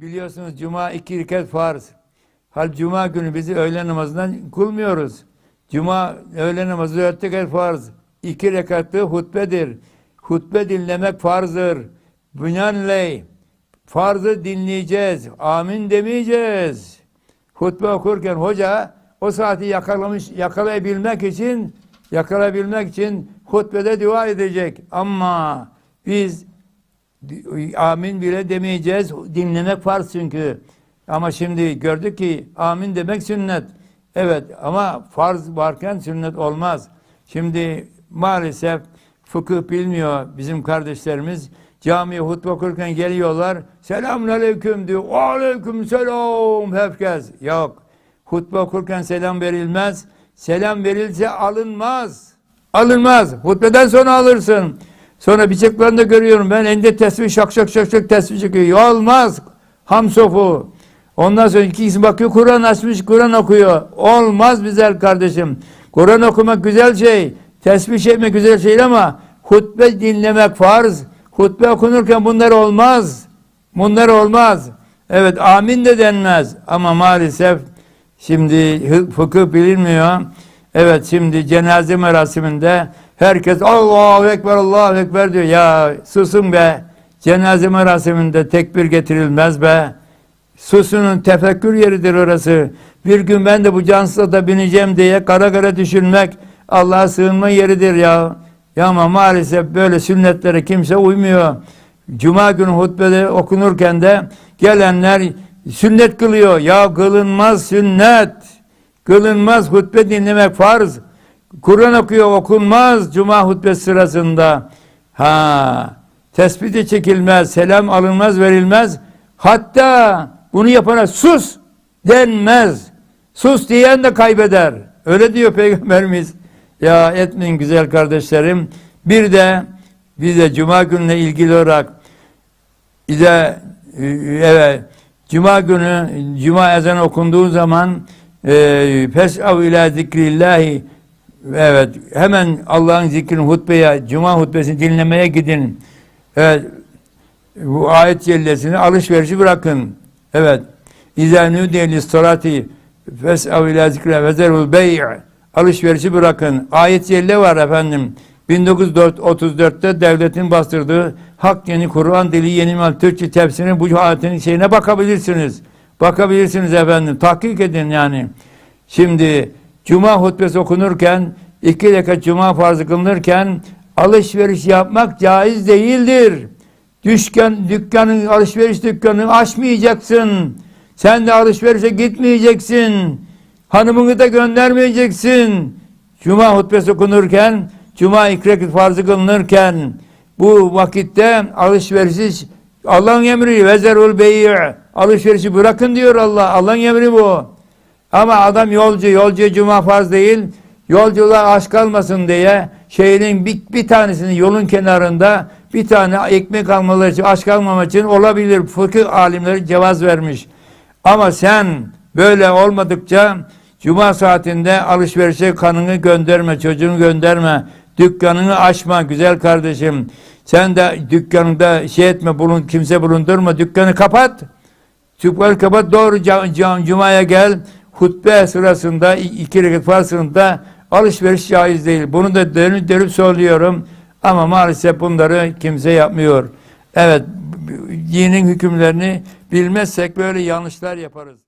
Biliyorsunuz cuma iki rekat farz. Hal cuma günü bizi öğle namazından kılmıyoruz. Cuma öğle namazı dört rekat farz. İki rekatlı hutbedir. Hutbe dinlemek farzdır. Binaenaleyh farzı dinleyeceğiz. Amin demeyeceğiz. Hutbe okurken hoca o saati yakalamış yakalayabilmek için yakalayabilmek için hutbede dua edecek. Ama biz amin bile demeyeceğiz. Dinlemek farz çünkü. Ama şimdi gördük ki amin demek sünnet. Evet ama farz varken sünnet olmaz. Şimdi maalesef fıkıh bilmiyor bizim kardeşlerimiz. Camiye hutbe okurken geliyorlar. Selamun aleyküm diyor. Aleyküm selam herkes. Yok. Hutbe okurken selam verilmez. Selam verilse alınmaz. Alınmaz. Hutbeden sonra alırsın. Sonra bıçaklarında görüyorum ben elinde tesbih şak şak şak şak tesbih çıkıyor. Olmaz. Hamsofu. Ondan sonra ikisi bakıyor Kur'an açmış Kur'an okuyor. Olmaz güzel kardeşim. Kur'an okumak güzel şey. Tesbih çekmek güzel şey ama hutbe dinlemek farz. Hutbe okunurken bunlar olmaz. Bunlar olmaz. Evet amin de denmez. Ama maalesef şimdi fıkıh bilinmiyor. Evet şimdi cenaze merasiminde herkes Allahu Ekber Allahu Ekber diyor. Ya susun be. Cenaze merasiminde tekbir getirilmez be. Susunun tefekkür yeridir orası. Bir gün ben de bu cansıza bineceğim diye kara kara düşünmek Allah'a sığınma yeridir ya. Ya ama maalesef böyle sünnetlere kimse uymuyor. Cuma günü hutbede okunurken de gelenler sünnet kılıyor. Ya kılınmaz sünnet. Kılınmaz hutbe dinlemek farz. Kur'an okuyor okunmaz cuma hutbesi sırasında. Ha, tespih de çekilmez, selam alınmaz, verilmez. Hatta bunu yapana sus denmez. Sus diyen de kaybeder. Öyle diyor Peygamberimiz. Ya etmeyin güzel kardeşlerim. Bir de bize Cuma gününe ilgili olarak bize evet Cuma günü Cuma ezanı okunduğu zaman Fes'av ila zikrillahi Evet, hemen Allah'ın zikrini hutbeye, cuma hutbesini dinlemeye gidin. Evet, bu ayet cellesini alışverişi bırakın. Evet. İzâ nûdiye lissalati fes'av ilâ zikre ve zerul bey' alışverişi bırakın. Ayet celle var efendim. 1934'te devletin bastırdığı Hak Yeni Kur'an Dili Yeni Mal Türkçe tefsirinin bu ayetin şeyine bakabilirsiniz. Bakabilirsiniz efendim. Tahkik edin yani. Şimdi Cuma hutbesi okunurken iki rekat Cuma farzı kılınırken alışveriş yapmak caiz değildir. Dükkan, dükkanın, alışveriş dükkanını açmayacaksın. Sen de alışverişe gitmeyeceksin. Hanımını da göndermeyeceksin. Cuma hutbesi okunurken, Cuma iki farzı kılınırken bu vakitte alışverişi Allah'ın emri vezerul bey'i alışverişi bırakın diyor Allah. Allah'ın emri bu. Ama adam yolcu, yolcu cuma farz değil. Yolcular aç kalmasın diye şehrin bir, bir tanesini yolun kenarında bir tane ekmek almaları için, aç kalmamak için olabilir. Fıkıh alimleri cevaz vermiş. Ama sen böyle olmadıkça cuma saatinde alışverişe kanını gönderme, çocuğunu gönderme, dükkanını açma güzel kardeşim. Sen de dükkanında şey etme, bulun, kimse bulundurma, dükkanı kapat. Dükkanı kapat, doğru cumaya gel. Hutbe sırasında, iki rekat farz sırasında alışveriş caiz değil. Bunu da dönüp dönüp söylüyorum. Ama maalesef bunları kimse yapmıyor. Evet, dinin hükümlerini bilmezsek böyle yanlışlar yaparız.